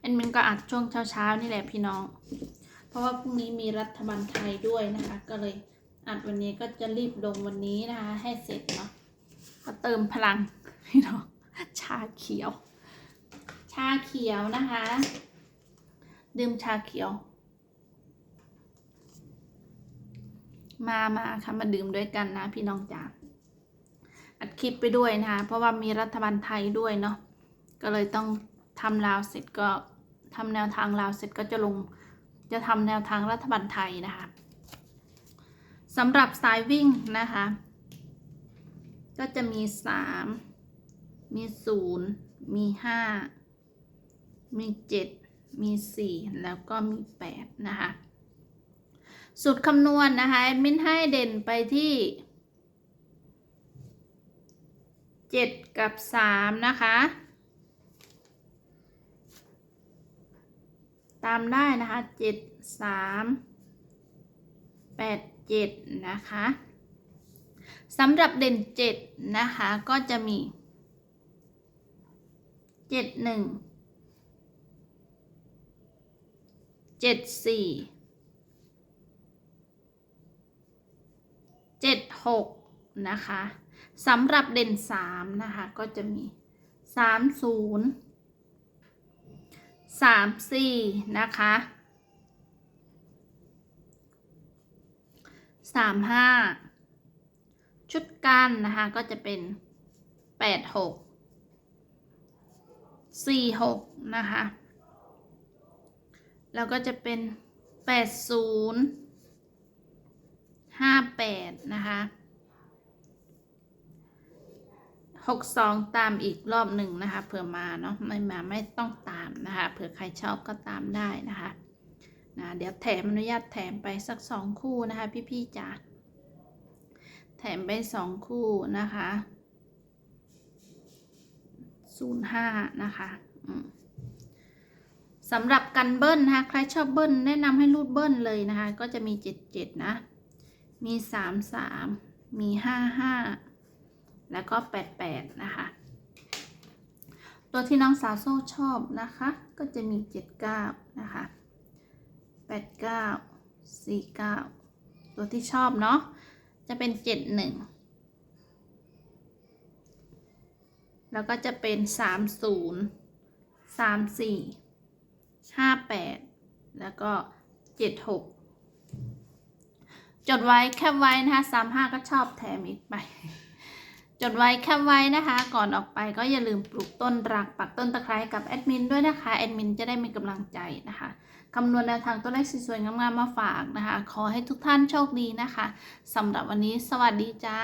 แอดมินก็อัดช่วงเช้าๆนี่แหละพี่น้อง เพราะว่าพรุ่งนี้มีรัฐบาลไทยด้วยนะคะ ก็เลยอัดวันนี้ก็จะรีบลงวันนี้นะคะ ให้เสร็จเนาะก็เติมพลังพี่น้องชาเขียว ชาเขียวนะคะ ดื่มชาเขียว มามาค่ะมาดื่มด้วยกันนะพี่น้องจ๋าอัดคลิปไปด้วยนะคะ เพราะว่ามีรัฐบาลไทยด้วยเนาะก็เลยต้องทำลาวเสร็จก็ ทำแนวทางลาวเสร็จก็จะลงจะทำแนวทางรัฐบาลไทยนะคะสำหรับสายวิ่งนะคะ ก็จะมีสามมีศูนย์มีห้ามีเจ็ดมีสี่แล้วก็มีแปดนะคะสูตรคำนวณนะคะ แอดมินให้เด่นไปที่เจ็ดกับสามนะคะ ตามได้นะคะเจ็ดสามแปดเจ็ดนะคะสำหรับเด่นเจ็ดนะคะก็จะมีเจ็ดหนึ่งเจ็ดสี่เจ็ดหกนะคะสำหรับเด่นสามนะคะก็จะมีสามศูนย์ สามสี่นะคะสามห้าชุดกันนะคะก็จะเป็นแปดหกสี่หกนะคะ แล้วก็จะเป็นแปดศูนย์ห้าแปดนะคะ หกสองตามอีกรอบหนึ่งนะคะเผื่อมาเนาะไม่มาไม่ต้องตามนะคะเผื่อใครชอบก็ตามได้นะคะนะเดี๋ยวแถมอนุญาตแถมไปสักสองคู่นะคะ พี่ๆจ๋าแถมไปสองคู่นะคะศูนย์ห้านะคะสำหรับกันเบิ้ลนะคะใครชอบเบิ้ลแนะนำให้รูดเบิ้ลเลยนะคะ ก็จะมีเจ็ดเจ็ดนะ มีสามสามมีห้าห้า แล้วก็ 88 นะคะ ตัวที่น้องสาวโซ่ชอบนะคะ ก็จะมี 79 นะคะ 89 49 ตัวที่ชอบเนาะ จะเป็น 71 แล้วก็จะเป็น 30 34 58 แล้วก็ 76 จดไว้แคปไว้นะคะ35 ก็ชอบแถมอีกไป จดไว้แคปไว้นะคะ ก่อนออกไปก็อย่าลืมปลูกต้นรักปักต้นตะไคร้กับแอดมินด้วยนะคะแอดมินจะได้มีกำลังใจนะคะคำนวณแนวทางตัวเลขสวยๆงามๆมาฝากนะคะ ขอให้ทุกท่านโชคดีนะคะสำหรับวันนี้สวัสดีจ้า